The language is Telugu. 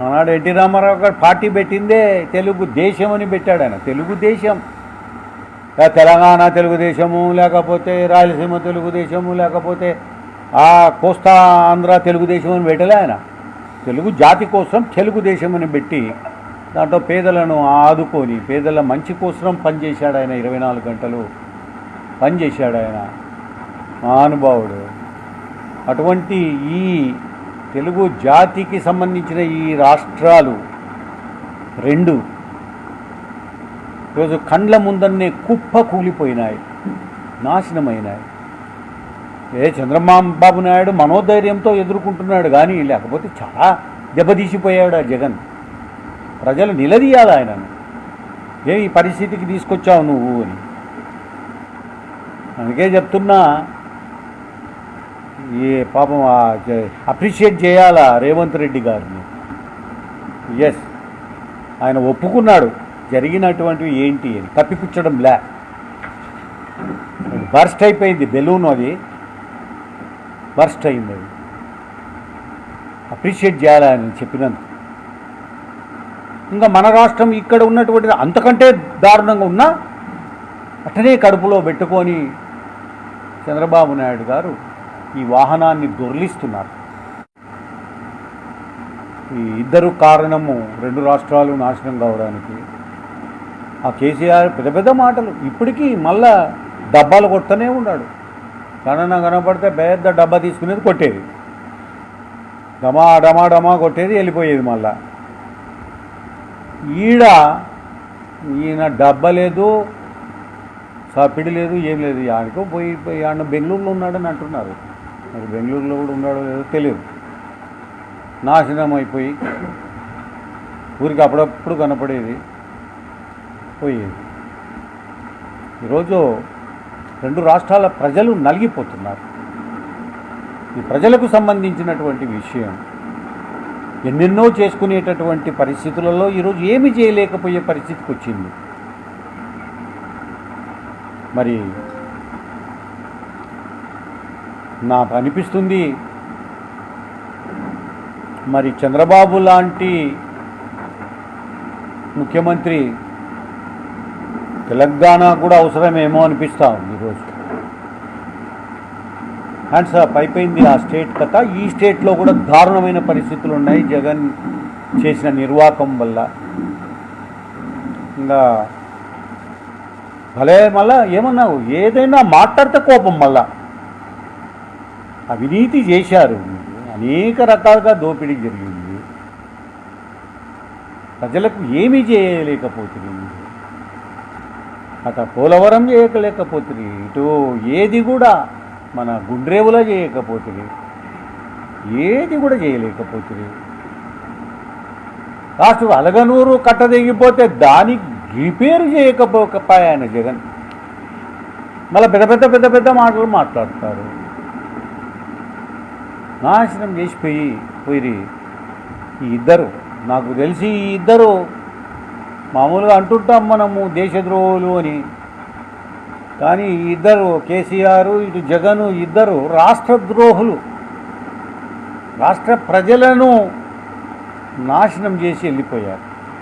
ఆనాడు ఎన్టీ రామారావు గారు పార్టీ పెట్టిందే తెలుగు దేశం అని పెట్టాడు ఆయన. తెలుగుదేశం తెలంగాణ తెలుగుదేశము లేకపోతే రాయలసీమ తెలుగుదేశము లేకపోతే ఆ కోస్తా ఆంధ్ర తెలుగుదేశం అని పెట్టలే ఆయన. తెలుగు జాతి కోసం తెలుగుదేశం అని పెట్టి దాంట్లో పేదలను ఆదుకొని పేదల మంచి కోసం పనిచేశాడు ఆయన ఇరవై నాలుగు గంటలు. పనిచేశాడు ఆయన. మహానుభావుడు. అటువంటి ఈ తెలుగు జాతికి సంబంధించిన ఈ రాష్ట్రాలు రెండు. ఈరోజు కండ్ల ముందన్నే కుప్ప కూలిపోయినాయి నాశనమైనాయి. ఏ చంద్రబాబు నాయుడు మనోధైర్యంతో ఎదుర్కొంటున్నాడు కానీ లేకపోతే చాలా దెబ్బతీసిపోయాడు ఆ జగన్? ప్రజలు నిలదీయాలి ఆయనను? ఏ ఈ పరిస్థితికి తీసుకొచ్చావు నువ్వు అని. అందుకే చెప్తున్నా ఈ పాపం అప్రిషియేట్ చేయాలా రేవంత్ రెడ్డి గారిని? ఎస్ ఆయన ఒప్పుకున్నాడు. జరిగినటువంటివి ఏంటి అని. కప్పిపుచ్చడం బ్లా బర్స్ట్ అయిపోయింది బెలూన్ అది. బర్స్ట్ అయింది అది. అప్రిషియేట్ చేయాలని చెప్పినందుకు. ఇంకా మన రాష్ట్రం ఇక్కడ ఉన్నటువంటి అంతకంటే దారుణంగా ఉన్నా అట్టనే కడుపులో పెట్టుకొని చంద్రబాబు నాయుడు గారు ఈ వాహనాన్ని దొర్లిస్తున్నారు. ఈ ఇద్దరు కారణము రెండు రాష్ట్రాలు నాశనం కావడానికి. ఆ కేసీఆర్ పెద్ద పెద్ద మాటలు. ఇప్పటికీ మళ్ళా డబ్బాలు కొడుతూనే ఉన్నాడు. కనన కనపడితే పెద్ద డబ్బా తీసుకునేది కొట్టేది. డమా డమా డమా కొట్టేది వెళ్ళిపోయేది మళ్ళా. ఈడ ఈయన డబ్బా లేదు సపిడి లేదు ఏం లేదు. ఆడికో పోయి పోయి ఆడ బెంగళూరులో ఉన్నాడని అంటున్నారు. మరి బెంగళూరులో కూడా ఉన్నాడో లేదో తెలియదు. నాశనం అయిపోయి ఊరికి అప్పుడప్పుడు కనపడేది పోయేది. ఈరోజు రెండు రాష్ట్రాల ప్రజలు నలిగిపోతున్నారు. ఈ ప్రజలకు సంబంధించినటువంటి విషయం ఎన్నెన్నో చేసుకునేటటువంటి పరిస్థితులలో ఈరోజు ఏమి చేయలేకపోయే పరిస్థితికి వచ్చింది. మరి నాకు అనిపిస్తుంది మరి చంద్రబాబు లాంటి ముఖ్యమంత్రి తెలంగాణ కూడా అవసరమేమో అనిపిస్తా ఉంది ఈరోజు హ్యాండ్స్ అప్ అయిపోయింది ఆ స్టేట్ కథ. ఈ స్టేట్లో కూడా దారుణమైన పరిస్థితులు ఉన్నాయి జగన్ చేసిన నిర్వాకం వల్ల. ఇంకా భలే మళ్ళా ఏమన్నావు? ఏదైనా మాట్లాడితే కోపం మళ్ళా. అవినీతి చేశారు. అనేక రకాలుగా దోపిడీ జరిగింది. ప్రజలకు ఏమీ చేయలేకపోతుంది అట పోలవరం చేయలేకపోతుంది ఇటు ఏది కూడా మన గుండ్రేవులో చేయకపోతుంది ఏది కూడా చేయలేకపోతుంది లాస్ట్ అలగనూరు కట్ట దానికి దాని రిపేర్ చేయకపోకపోయాయన జగన్. మళ్ళీ పెద్ద పెద్ద పెద్ద పెద్ద మాటలు మాట్లాడతారు. నాశనం చేసిపోయి పోయి ఈ ఇద్దరు నాకు తెలిసి ఈ ఇద్దరు మామూలుగా అంటుంటాం మనము దేశద్రోహులు అని. కానీ ఈ ఇద్దరు కేసీఆర్ ఇటు జగన్ ఇద్దరు రాష్ట్రద్రోహులు. రాష్ట్ర ప్రజలను నాశనం చేసి వెళ్ళిపోయారు.